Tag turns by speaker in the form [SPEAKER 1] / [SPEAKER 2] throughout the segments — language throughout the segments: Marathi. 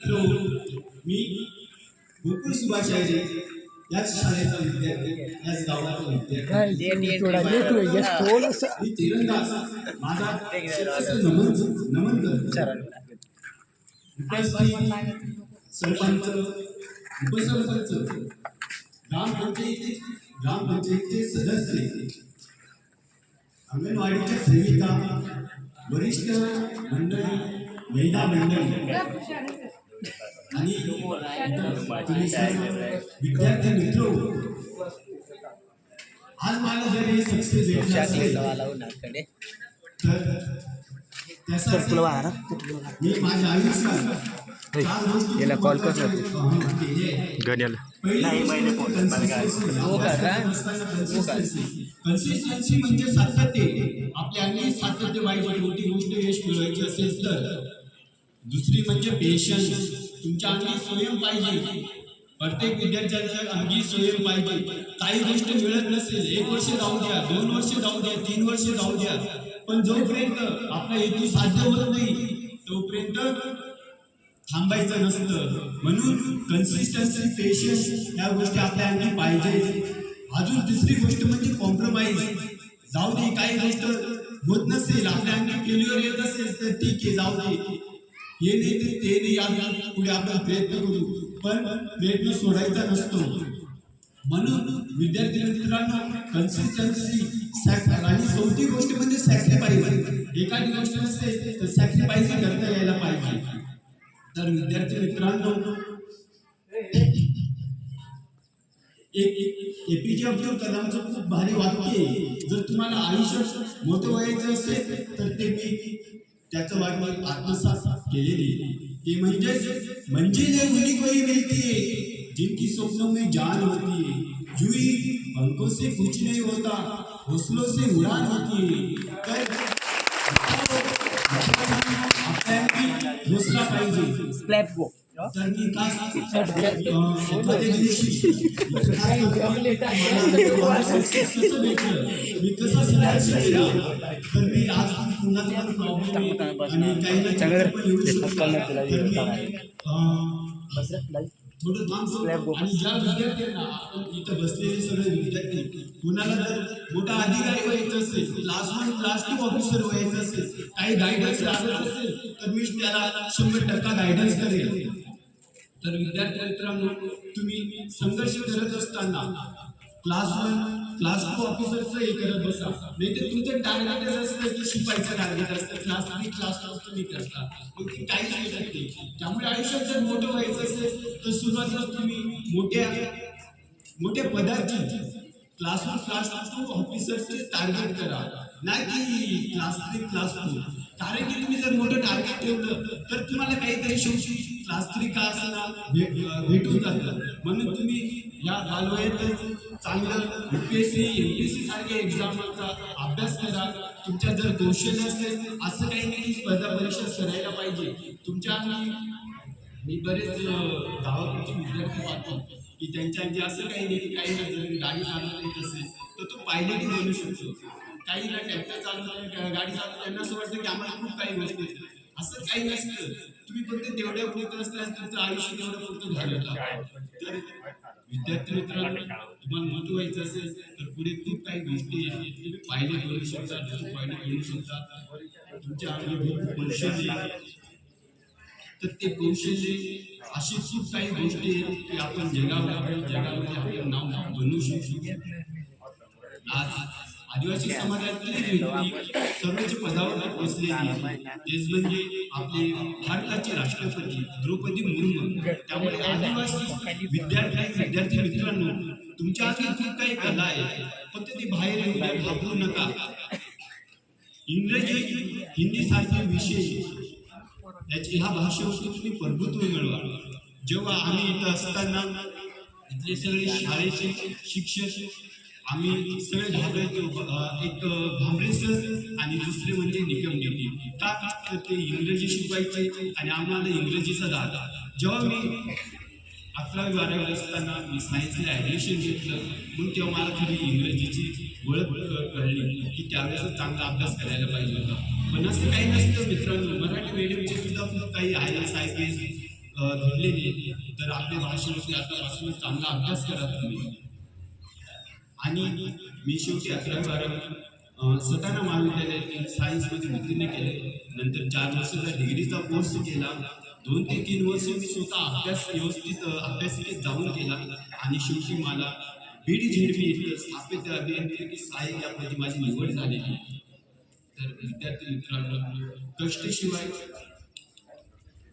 [SPEAKER 1] हॅलो मी गोकुळ सुभाष आहे याच शाळेचा विद्यार्थी याच गावाचा विद्यार्थी. मी तीरंदाज माझा नमन नमन करतो सरपंच उपसरपंच ग्रामपंचायती ग्रामपंचायतीचे सदस्य अंगणवाडीच्या सेविका वरिष्ठ मंडळी महिला मंडळी. आणि विद्यार्थी मित्र आज मला जर हे सक्सेस मी माझ्या आयुष्यात केले.
[SPEAKER 2] गण्याला.
[SPEAKER 1] कन्सिस्टन्सी म्हणजे सातत्य. आपल्या अंगी सातत्य पाहिजे कोणती गोष्ट यश मिळवायची असेल तर दुसरी म्हणजे पेशन्स तुमच्या अंगी स्वयं पाहिजे. प्रत्येक विद्यार्थ्यांच्या अंगी स्वयं पाहिजे. काही गोष्ट मिळत नसेल एक वर्ष जाऊ द्या दोन वर्ष जाऊ द्या तीन वर्ष जाऊ द्या. पण जोपर्यंत आपला हेतू साध्य होत नाही तोपर्यंत थांबायचं नसतं. म्हणून कन्सिस्टन्सी पेशन्स या गोष्टी आपल्या अंगी पाहिजे. अजून दुसरी गोष्ट म्हणजे कॉम्प्रोमाइज जाऊ दे काही गोष्ट होत नसेल आपल्या अंगी फेल्युअर येत असेल तर ठीक आहे जाऊ दे. हे नाही ते ते नाही या पुढे आपण प्रयत्न करू. पण प्रयत्न सोडायचा नसतो. म्हणून विद्यार्थी मित्रांनो कन्सिस्टन्सी आणि चौथी गोष्ट म्हणजे सॅक्रिफाईस एखादी गोष्ट नसते तर सॅक्रिफाईस करता यायला पाहिजे. तर विद्यार्थी मित्रांनो एक एपीजे अब्दुल कलामचं खूप भारी वाक्य आहे. जर तुम्हाला आयुष्य मोठं व्हायचं असेल तर ते मी त्याचं वाक्य आत्मसात केलेली ते म्हणजेच म्हणजे मंजिल उन्हीं को ही मिलती है जिनकी स्वप्नों में जान होती है जुई पंखों से कुछ नहीं होता हौसलों से उड़ान होती है तर आपल्या हौसला पाहिजे. आणि ज्या विद्यार्थ्यांना आपण इथं बसलेले सगळे विद्यार्थी कुणाला जर मोठा अधिकारी व्हायचं असेल class one class two officer व्हायचं असेल काही गायडन्स लागत असेल तर मी त्याला शंभर टक्का गायडन्स करेल. तर विद्यार्थी मित्रांनो तुम्ही संघर्ष करत असताना क्लास वन क्लास टू ऑफिसरचं हे करत बसा. नाही तर तुमचं टार्गेट असतं की शिकवायचं टार्गेट असतं. क्लास थ्री क्लास टू तुम्ही करता मग ते काहीच नाही. करते त्यामुळे आयुष्यात जर मोठं व्हायचं असेल तर सुरुवातीला तुम्ही मोठ्या मोठ्या पदार्थ क्लास क्लास टू ऑफिसरचे टार्गेट करा. नाही की क्लास थ्री क्लास टू कारण की तुम्ही जर मोठं टार्गेट ठेवलं तर तुम्हाला काहीतरी शेवटी क्लास थ्री का असताना भेट भेटून जातं. म्हणून तुम्ही या बालवयातच चांगलं U P S C M P S C सारख्या एक्झामचा अभ्यास करा. तुमच्या जर कौशल्य असेल असं काही नाही स्पर्धा परीक्षा करायला पाहिजे. तुमच्या मी बरेच गावाकडचे विद्यार्थी पाहतो. की त्यांच्या जे असं काही नाही काही जर गाडी चालवता येत असेल तर तो पायलटही बनू शकतो. काहीला ट्रॅक्टर चालवता गाडी चालवता त्यांना असं वाटतं की आम्हाला खूप काही गोष्टी असं काही नसतं. तुम्ही फक्त तेवढ्या पुरत असताना तुमचं आयुष्य तेवढं पुरतं घालवता तर विद्यार्थी मित्रांनो तुम्हाला मोठं व्हायचं असेल तर पुढे खूप काही गोष्टी आहेत. तुम्ही पायलट बनू शकता तुम्ही पायलट बनू शकता. तुमच्या अंगी भरपूर कौशल्य तर ते कौशल्य अशी खूप काही गोष्टी आहेत की आपण जगामध्ये जगामध्ये आपलं नाव बनवू शकतो. आज आदिवासी समाजातली व्यक्ती सर्वोच्च पदावर पोहोचलेली तेच म्हणजे आपले भारताचे राष्ट्रपती द्रौपदी मुर्मू. त्यामुळे आदिवासी विद्यार्थी विद्यार्थी मित्रांनो तुमच्या हातात खूप काही कला आहे फक्त ती बाहेर येऊ घाबरू नका. इंग्रजी हिंदी सारखे विषय याची ह्या भाषेवरती तुम्ही प्रभुत्व मिळवा जेव्हा आम्ही इथं असताना इथले सगळे शाळेचे शिक्षक आम्ही सगळे घाबरायचो. एक भांबरे सर आणि दुसरे म्हणजे निकम देवी का? तर ते इंग्रजी शिकवायचे आणि आम्हाला इंग्रजीचा दादा जेव्हा मी अकरावी बारावी असताना मी सायन्सला ॲडमिशन घेतलं. म्हणून तेव्हा मला खरी इंग्रजीची ओळख कळली. की त्यावेळेस चांगला अभ्यास करायला पाहिजे होता. पण असं काही नसतं मित्रांनो. मराठी मीडियमचे सुद्धा काही I S I P S घडलेले तर आपल्या भाषेवरती आतापासूनच चांगला अभ्यास करा तुम्ही. आणि मी शेवटी अकरावी बारावी अ, सटाणा महाविद्यालयातील सायन्समध्ये उत्तीर्ण केले. नंतर चार वर्षाचा डिग्रीचा कोर्स केला. दोन ते तीन वर्ष मी स्वतः अभ्यास व्यवस्थित अभ्यासिकेत जाऊन केला आणि शेवटी मला बीडी झेडपी इथलं स्थापित अभियांत्रिकी सहाय्यक या पदी माझी निवड झालेली. तर विद्यार्थी मित्रांनो कष्टशिवाय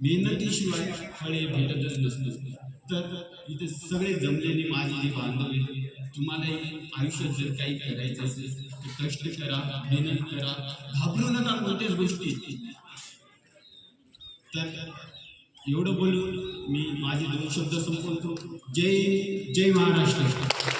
[SPEAKER 1] मेहनतीशिवाय फळे भेटतच नसतं तर इथे सगळे जमलेले माझे जे बांधव आहेत तुम्हालाही आयुष्यात जर काही करायचं असेल तर कष्ट करा मेहनत करा. घाबरू नका कोणत्याच गोष्टी तर एवढं बोलून मी माझे दोन शब्द संपवतो. जय जय महाराष्ट्र.